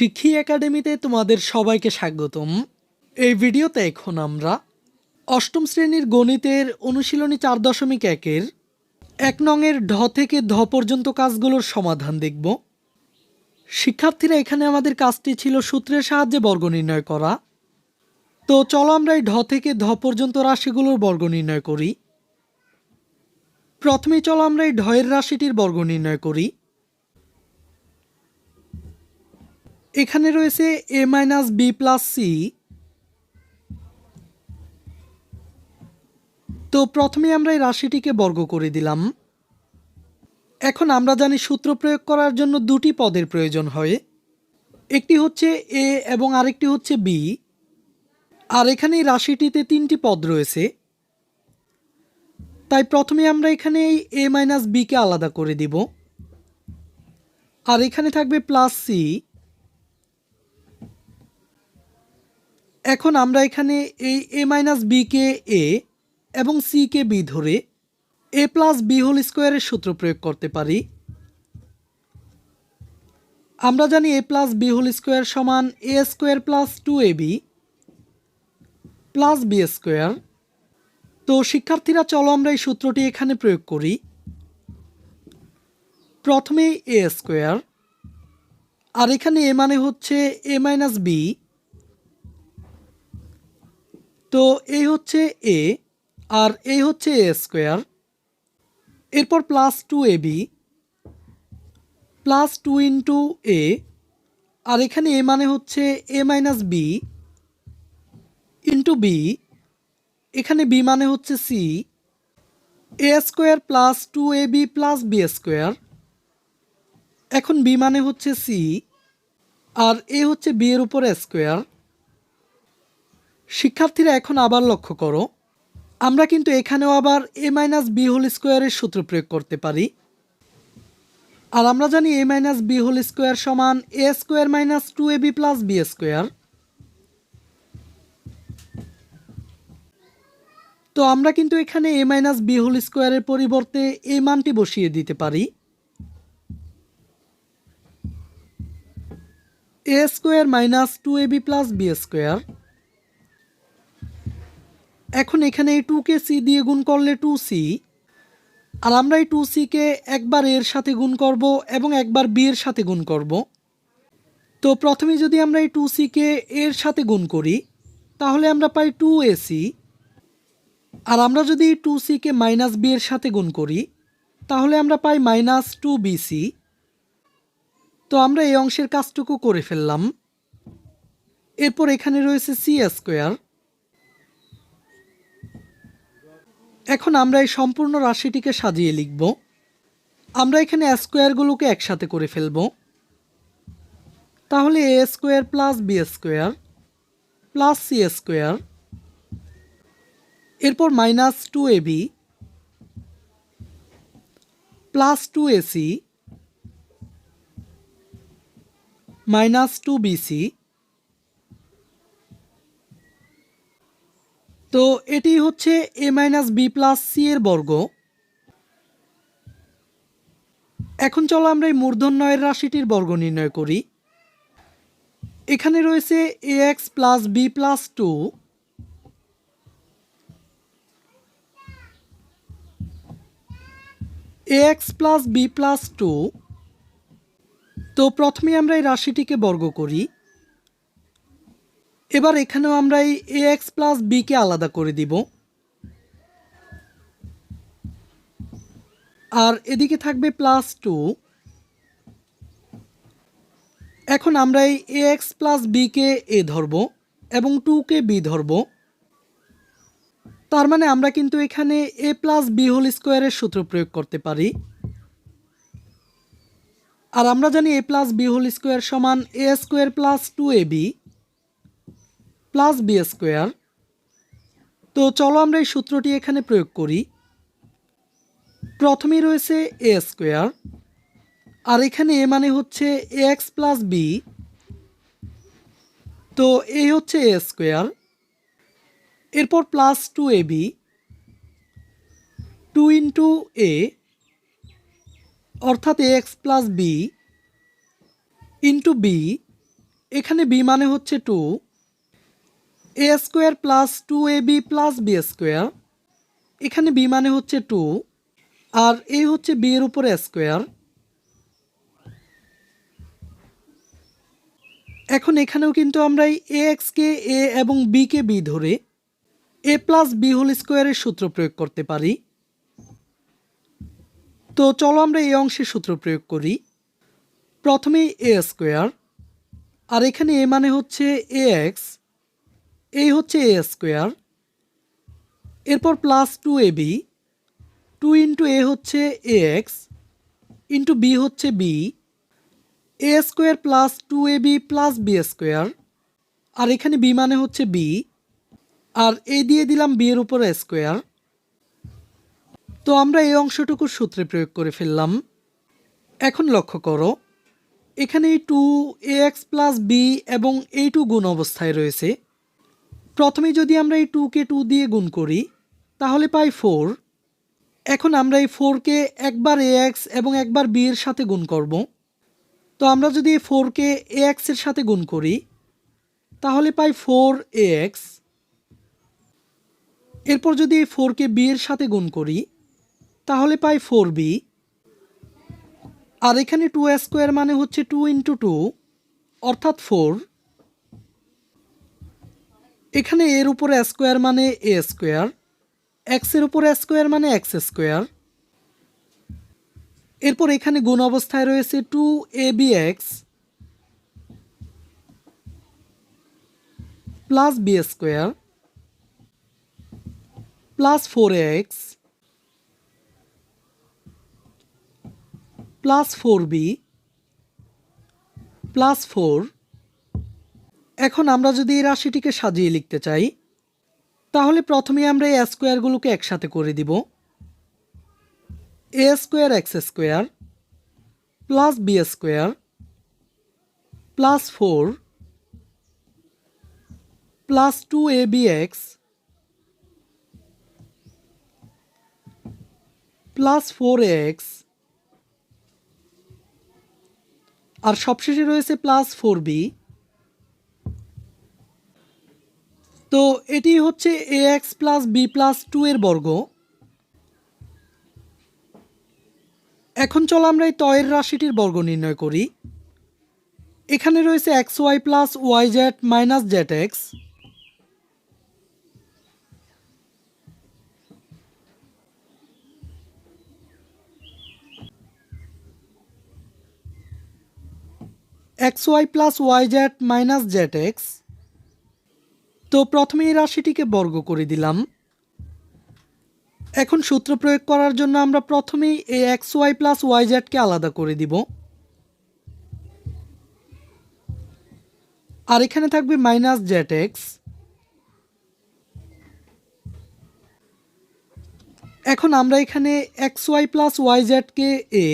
শিক্ষী একাডেমিতে তোমাদের সবাইকে স্বাগতম। এই ভিডিওতে এখন আমরা অষ্টম শ্রেণির গণিতের অনুশীলনী চার দশমিক একের এক নংয়ের ঢ থেকে ধ পর্যন্ত কাজগুলোর সমাধান দেখব। শিক্ষার্থীরা এখানে আমাদের কাজটি ছিল সূত্রের সাহায্যে বর্গ নির্ণয় করা। তো চলো আমরা এই ঢ থেকে ধ পর্যন্ত রাশিগুলোর বর্গ নির্ণয় করি। প্রথমে চলো আমরা এই ঢয়ের রাশিটির বর্গ নির্ণয় করি। এখানে রয়েছে A minus B plus C তো প্রথমে আমরা এই রাশিটিকে বর্গ করে দিলাম। এখন আমরা জানি সূত্র প্রয়োগ করার জন্য দুটি পদের প্রয়োজন হয়। একটি হচ্ছে এ এবং আরেকটি হচ্ছে বি আর এখানে এই রাশিটিতে তিনটি পদ রয়েছে। তাই প্রথমে আমরা এখানে এই এ মাইনাস বিকে আলাদা করে দিব। আর এখানে থাকবে প্লাস সি এখন আমরা এখানে এই এ মাইনাস বিকে এ এবং সিকে বি ধরে এ প্লাস বি হোল স্কোয়ারের সূত্র প্রয়োগ করতে পারি। আমরা জানি A plus B whole square সমান A square plus two A B plus B square তো শিক্ষার্থীরা, চলো আমরা এই সূত্রটি এখানে প্রয়োগ করি। প্রথমে এ স্কোয়ার আর এখানে এ মানে হচ্ছে এ মাইনাস বি তো এই হচ্ছে এ আর এই হচ্ছে এ স্কোয়ার। এরপর plus two A B, plus two into A, আর এখানে এ মানে হচ্ছে A minus B into B, এখানে বি মানে হচ্ছে C. A square plus two A B plus B square, এখন বি মানে হচ্ছে সি, আর এ হচ্ছে বি এর উপর স্কোয়ার। শিক্ষার্থীরা এখন আবার লক্ষ্য করো, আমরা কিন্তু এখানেও আবার এ মাইনাস বি হোল স্কোয়ারের সূত্র প্রয়োগ করতে পারি। আর আমরা জানি A minus B whole square সমান A square minus two A B plus B square. তো আমরা কিন্তু এখানে এ মাইনাস বি হোল স্কোয়ারের পরিবর্তে এ মানটি বসিয়ে দিতে পারি। A square minus two A B plus B square. এখন এখানে এই টুকে সি দিয়ে গুণ করলে টু সি আর আমরা এই টু সিকে একবার এর সাথে গুণ করব এবং একবার বি এর সাথে গুণ করব। তো প্রথমে যদি আমরা এই টু সিকে এর সাথে গুণ করি, তাহলে আমরা পাই টু এসি আর আমরা যদি এই টু সিকে মাইনাস বি এর সাথে গুণ করি, তাহলে আমরা পাই মাইনাস টু বিসি তো আমরা এই অংশের কাজটুকু করে ফেললাম। এরপর এখানে রয়েছে সি স্কোয়ার এখন আমরা এই সম্পূর্ণ রাশিটিকে সাজিয়ে লিখব। আমরা এখানে স্কোয়ারগুলোকে একসাথে করে ফেলব। তাহলে A square plus B square plus C square এরপর minus two A B plus two AC minus two BC তো এটি হচ্ছে A minus B plus C এর বর্গ। এখন চলো আমরা এই মূর্ধন্যয়ের রাশিটির বর্গ নির্ণয় করি। এখানে রয়েছে A X plus B plus two. A X plus B plus two. তো প্রথমে আমরা এই রাশিটিকে বর্গ করি। এবার এখানেও আমরা এই এ এক্স প্লাস বিকে আলাদা করে দিব। আর এদিকে থাকবে প্লাস টু এখন আমরা এই এ এক্স প্লাস বিকে এ ধরব এবং টুকে বি ধরব। তার মানে আমরা কিন্তু এখানে এ প্লাস বি হোল স্কোয়ারের সূত্র প্রয়োগ করতে পারি। আর আমরা জানি A plus B whole square সমান A square plus two A B plus B square. তো চলো আমরা এই সূত্রটি এখানে প্রয়োগ করি। প্রথমেই রয়েছে এ স্কোয়ার। আর এখানে এ মানে হচ্ছে এ এক্স প্লাস বি। তো এই হচ্ছে এ স্কোয়ার। এরপর plus two A B. Two into A. অর্থাৎ A X plus B. Into B. এখানে বি মানে হচ্ছে two. A square plus two A B plus B square এখানে বি মানে হচ্ছে টু আর এ হচ্ছে বি এর উপরে স্কোয়ার এখন এখানেও কিন্তু আমরা এই এ এক্সকে এ এবং বিকে বি ধরে এ প্লাস বি হোল স্কোয়ারের সূত্র প্রয়োগ করতে পারি। তো চলো আমরা এই অংশে সূত্র প্রয়োগ করি। প্রথমে এ স্কোয়ার আর এখানে এ মানে হচ্ছে এ এক্স এই হচ্ছে এ স্কোয়ার এরপর plus two A B two into A হচ্ছে এ এক্স ইন্টু বি হচ্ছে B A square plus two A B plus B square আর এখানে বি মানে হচ্ছে বি আর এ দিয়ে দিলাম বি এর উপর স্কোয়ার তো আমরা এই অংশটুকু সূত্রে প্রয়োগ করে ফেললাম। এখন লক্ষ্য করো, এখানে two A X plus B এবং এই টু গুণ অবস্থায় রয়েছে। প্রথমে যদি আমরা এই টুকে টু দিয়ে গুণ করি, তাহলে পাই ফোর। এখন আমরা এই ফোরকে একবার এ এক্স এবং একবার বি এর সাথে গুণ করব। তো আমরা যদি এই ফোরকে এ এক্সের সাথে গুণ করি, তাহলে পাই ফোর এ এক্স। এরপর যদি এই ফোরকে বি এর সাথে গুণ করি, তাহলে পাই ফোর বি। আর এখানে টু স্কোয়ার মানে হচ্ছে টু ইন্টু টু, অর্থাৎ ফোর। এখানে এর উপর স্কোয়ার মানে এ স্কোয়ার এক্সের উপর স্কোয়ার মানে এক্স স্কোয়ার এরপর এখানে গুণ অবস্থায় রয়েছে two A B X plus B square plus four X plus four B plus four এখন আমরা যদি এই রাশিটিকে সাজিয়ে লিখতে চাই, তাহলে প্রথমে আমরা এই স্কোয়ারগুলোকে একসাথে করে দিব। A square, X square, plus B square, plus four, plus two A B X, plus four X, আর সবশেষে রয়েছে প্লাস ফোর বি। তো এটি হচ্ছে A X plus B plus two এর বর্গ। এখন চলো আমরা এই তয়ের রাশিটির বর্গ নির্ণয় করি। এখানে রয়েছে X Y plus Y Z minus Z X X Y plus Y Z minus Z X তো প্রথমে এই রাশিটিকে বর্গ করে দিলাম। এখন সূত্র প্রয়োগ করার জন্য আমরা প্রথমেই এই এক্স ওয়াই প্লাস ওয়াই জেডকে আলাদা করে দিব। আর এখানে থাকবে মাইনাস জেড এক্স। এখন আমরা এখানে এক্স ওয়াই প্লাস ওয়াই জেডকে এ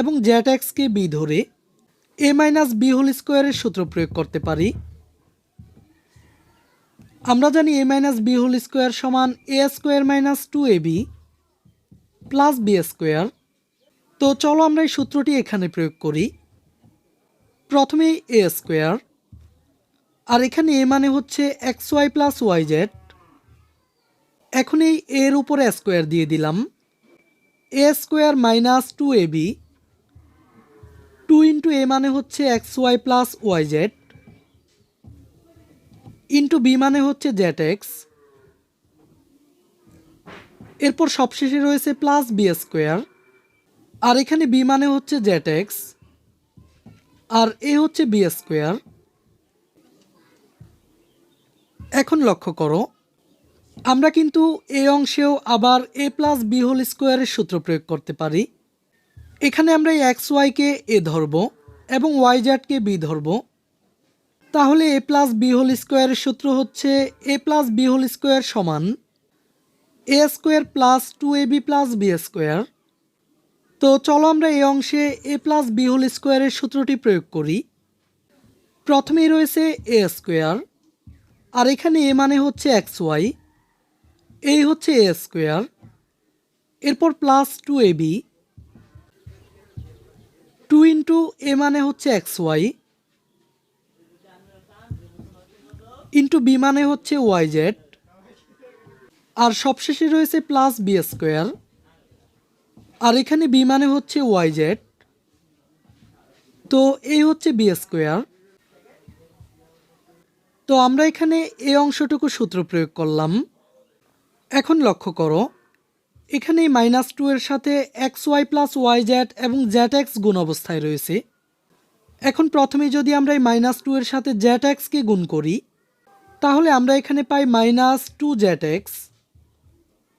এবং জেড এক্সকে বি ধরে এ মাইনাস বি হোল স্কোয়ারের সূত্র প্রয়োগ করতে পারি। আমরা জানি A minus B whole square সমান A square minus two A B plus B square তো চলো আমরা এই সূত্রটি এখানে প্রয়োগ করি। প্রথমে এ স্কোয়ার আর এখানে এ মানে হচ্ছে X Y plus Y Z এখন এই এর উপরে স্কোয়ার দিয়ে দিলাম। A square minus two A B two into A মানে হচ্ছে X Y plus Y Z into B মানে হচ্ছে জেড এক্স এরপর সবশেষে রয়েছে প্লাস বি স্কোয়ার আর এখানে বি মানে হচ্ছে জেড এক্স আর এ হচ্ছে বি স্কোয়ার এখন লক্ষ্য করো, আমরা কিন্তু এ অংশেও আবার এ প্লাস বি হোল স্কোয়ারের সূত্র প্রয়োগ করতে পারি। এখানে আমরা এক্স ওয়াইকে এ ধরব এবং ওয়াই জেডকে বি ধরব। তাহলে এ প্লাস বি হোল স্কোয়ারের সূত্র হচ্ছে A plus B whole square সমান A square plus two A B plus B square. তো চলো আমরা এই অংশে এ প্লাস বি হোল স্কোয়ারের সূত্রটি প্রয়োগ করি। প্রথমেই রয়েছে এ স্কোয়ার, আর এখানে এ মানে হচ্ছে এক্স ওয়াই, এই হচ্ছে এ স্কোয়ার, এরপর plus two A B, two into A মানে হচ্ছে এক্স ওয়াই ইন্টু বি মানে হচ্ছে ওয়াই জেড। আর সবশেষে রয়েছে প্লাস বি স্কোয়ার। আর এখানে বি মানে হচ্ছে ওয়াই জেড। তো এই হচ্ছে বি স্কোয়ার। তো আমরা এখানে এই অংশটুকু সূত্র প্রয়োগ করলাম। এখন লক্ষ্য করো, এখানে মাইনাস টু এর সাথে X Y plus Y Z এবং জেড এক্স গুণ অবস্থায় রয়েছে। এখন প্রথমে যদি আমরা এই মাইনাস টু এর সাথে জেড এক্সকে গুণ করি তাহলে আমরা এখানে পাই মাইনাস টু জেড এক্স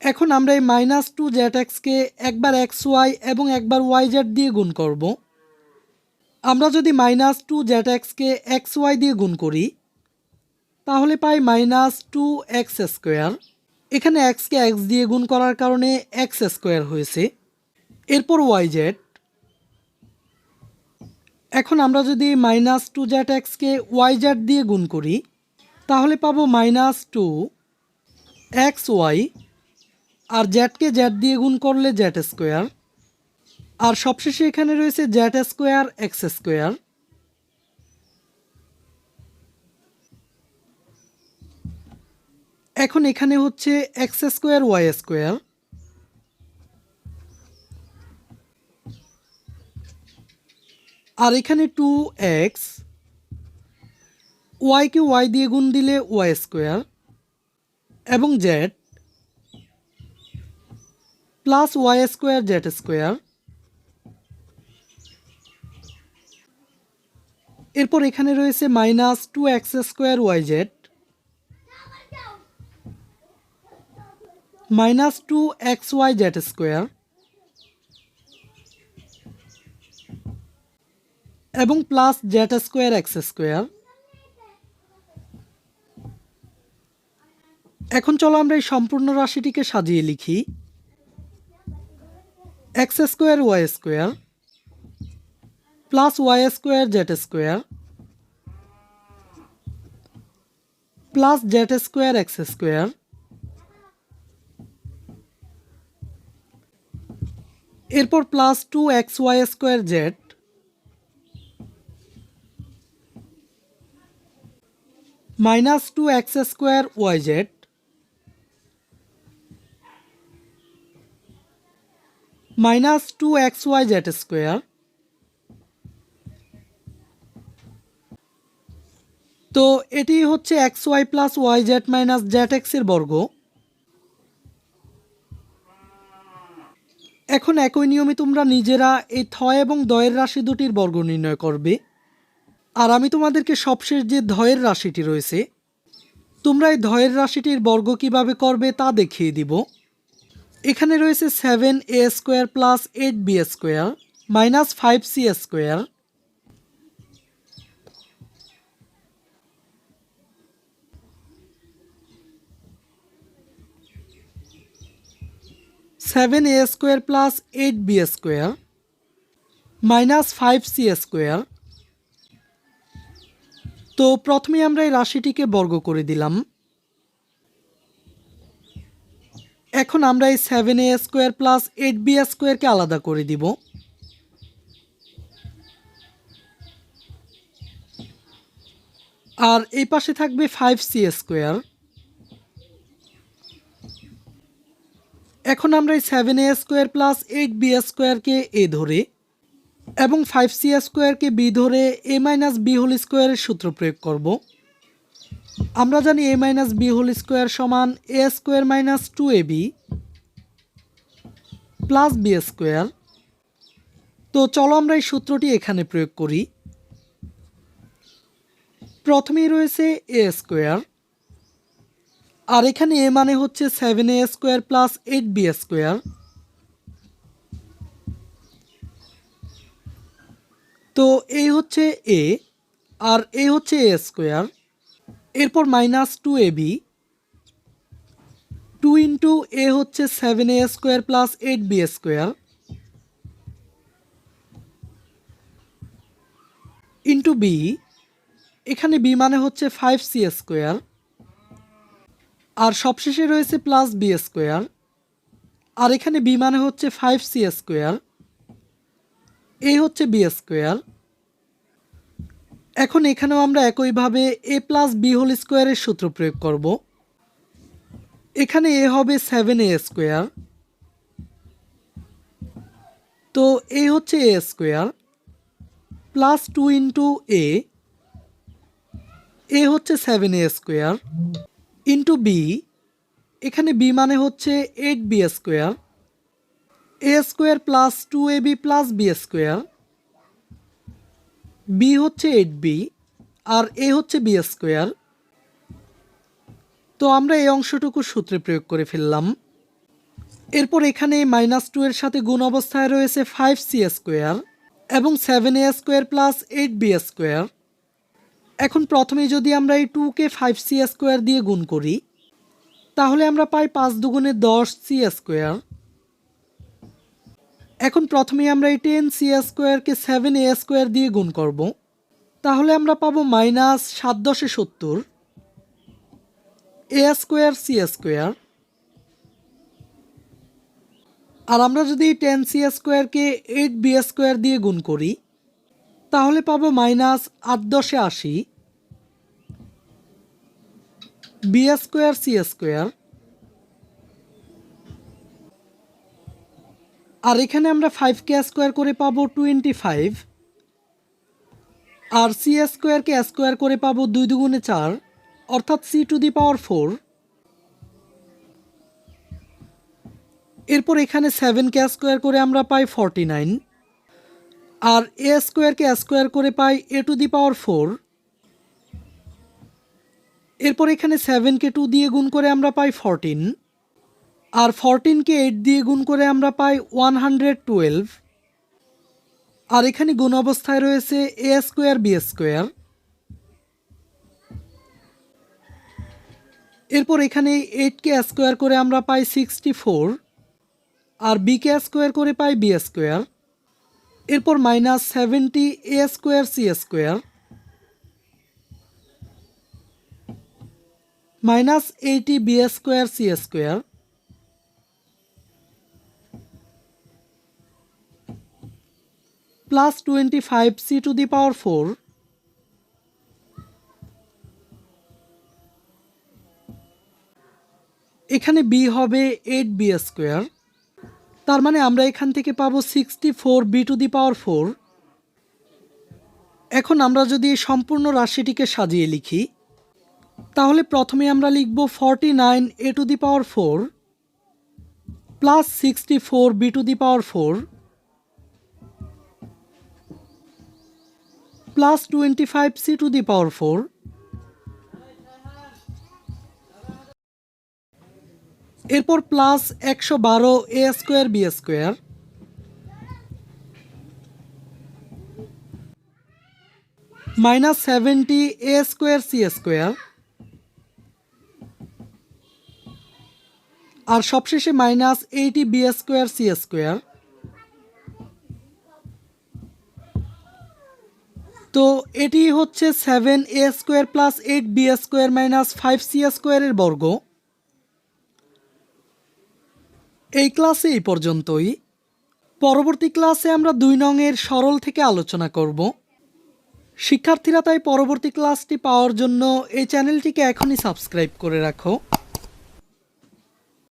এখন আমরা এই মাইনাস টু জেড এক্সকে একবার এক্স ওয়াই এবং একবার ওয়াই জেড দিয়ে গুণ করব। আমরা যদি মাইনাস টু জেড এক্সকে এক্স ওয়াই দিয়ে গুণ করি, তাহলে পাই মাইনাস টু এক্স স্কোয়ার এখানে এক্সকে এক্স দিয়ে গুণ করার কারণে এক্স স্কোয়ার হয়েছে। এরপর ওয়াই জেড এখন আমরা যদি মাইনাস টু জেড এক্সকে ওয়াই জেড দিয়ে গুণ করি তাহলে পাবো মাইনাস টু এক্স ওয়াই আর জ্যাটকে জ্যাট দিয়ে গুণ করলে জেড স্কোয়ার। আর সবশেষে এখানে রয়েছে জেড স্কোয়ার, এক্স স্কোয়ার। এখন এখানে হচ্ছে এক্স স্কোয়ার, ওয়াই স্কোয়ার। আর এখানে টু এক্স ওয়াইকে ওয়াই দিয়ে গুণ দিলে ওয়াই স্কোয়ার এবং z plus y square z square এরপর এখানে রয়েছে minus two x square y z minus two x y z square এবং plus z square x square এখন চলো আমরা এই সম্পূর্ণ রাশিটিকে সাজিয়ে লিখি। X square y square plus y square z square plus z square x square এরপর plus two x y square z minus two x square y z minus two x y z square. তো এটি হচ্ছে x y plus y z minus z এক্সের বর্গ। এখন একই নিয়মে তোমরা নিজেরা এই থয় এবং দয়ের রাশি দুটির বর্গ নির্ণয় করবে। আর আমি তোমাদেরকে সবশেষ যে ধয়ের রাশিটি রয়েছে, তোমরা এই ধয়ের রাশিটির বর্গ কীভাবে করবে তা দেখিয়ে দিব। এখানে রয়েছে seven a square plus eight b square minus five c square seven a square plus eight b square minus five c square তো প্রথমে আমরা এই রাশিটিকে বর্গ করে দিলাম। এখন আমরা এই seven a square plus eight b স্কোয়ারকে আলাদা করে দিব। আর এই পাশে থাকবে ফাইভ সি স্কোয়ার এখন আমরা এই seven a square plus eight b স্কোয়ারকে এ ধরে এবং ফাইভ সি স্কোয়ারকে বি ধরে এ মাইনাস বি হোল স্কোয়ারের সূত্র প্রয়োগ করব। আমরা জানি a minus b whole square সমান a square minus two a b plus b square তো চলো আমরা এই সূত্রটি এখানে প্রয়োগ করি। প্রথমেই রয়েছে এ স্কোয়ার আর এখানে এ মানে হচ্ছে seven a square plus eight b square তো এই হচ্ছে এ আর এ হচ্ছে এ স্কোয়ার এরপর minus two a b two into a হচ্ছে seven a square plus eight b square into b এখানে বি মানে হচ্ছে ফাইভ সি স্কোয়ার আর সবশেষে রয়েছে প্লাস বি স্কোয়ার আর এখানে বি মানে হচ্ছে ফাইভ সি স্কোয়ার এই হচ্ছে বি স্কোয়ার এখন এখানেও আমরা একইভাবে এ প্লাস বি হোল স্কোয়ারের সূত্র প্রয়োগ করব। এখানে এ হবে সেভেন এ স্কোয়ার তো এ হচ্ছে a square plus two into a a হচ্ছে seven a square into b এখানে বি মানে হচ্ছে eight b square a square plus two a b plus b square b হচ্ছে এইট বি আর a হচ্ছে b square তো আমরা এই অংশটুকু সূত্রে প্রয়োগ করে ফেললাম। এরপর এখানে মাইনাস টু এর সাথে গুণ অবস্থায় রয়েছে ফাইভ সি স্কোয়ার এবং seven a square plus eight b square এখন প্রথমে যদি আমরা এই টুকে ফাইভ সি স্কোয়ার দিয়ে গুণ করি, তাহলে আমরা পাই পাঁচ দুগুণে দশ সি স্কোয়ার এখন প্রথমে আমরা এই টেন সি স্কোয়ারকে সেভেন এ স্কোয়ার দিয়ে গুণ করব। তাহলে আমরা পাবো মাইনাস সাত দশে সত্তর এ স্কোয়ার সি স্কোয়ার আর আমরা যদি টেন সি স্কোয়ারকে এইট বি স্কোয়ার দিয়ে গুণ করি, তাহলে পাবো মাইনাস আট দশে আশি বি স্কোয়ার সি স্কোয়ার আর এখানে আমরা ফাইভ কে স্কোয়ার করে পাবো টোয়েন্টি ফাইভ আর সি স্কোয়ারকে স্কোয়ার করে পাবো দুই দুগুণে চার, অর্থাৎ c to the power four এরপর এখানে সেভেন কে স্কোয়ার করে আমরা পাই ফর্টি নাইন আর এ স্কোয়ারকে স্কোয়ার করে পাই এ টু দি পাওয়ার ফোর এরপর এখানে সেভেনকে টু দিয়ে গুণ করে আমরা পাই ফরটিন আর ফরটিনকে এইট দিয়ে গুণ করে আমরা পাই ওয়ান হান্ড্রেড টুয়েলভ আর এখানে গুণ অবস্থায় রয়েছে এ স্কোয়ার বি স্কোয়ার এরপর এখানে এইটকে স্কোয়ার করে আমরা পাই সিক্সটি ফোর আর বিকে স্কোয়ার করে পাই বি স্কোয়ার এরপর minus seventy a square c square minus eighty b square c square plus twenty five c to the power four এখানে বি হবে এইট বি স্কোয়ার তার মানে আমরা এখান থেকে পাবো sixty four b to the power four এখন আমরা যদি এই সম্পূর্ণ রাশিটিকে সাজিয়ে লিখি, তাহলে প্রথমে আমরা লিখব forty nine a to the power four plus sixty four b to the power four plus twenty five c to the power four এরপর প্লাস একশো বারো a square b square minus seventy a square c square আর সবশেষে minus eighty b square c square তো এটি হচ্ছে seven a square plus eight b square minus five c স্কোয়ারের বর্গ। এই ক্লাসে এই পর্যন্তই। পরবর্তী ক্লাসে আমরা দুই নংয়ের সরল থেকে আলোচনা করব। শিক্ষার্থীরা তাই পরবর্তী ক্লাসটি পাওয়ার জন্য এই চ্যানেলটিকে এখনই সাবস্ক্রাইব করে রাখো।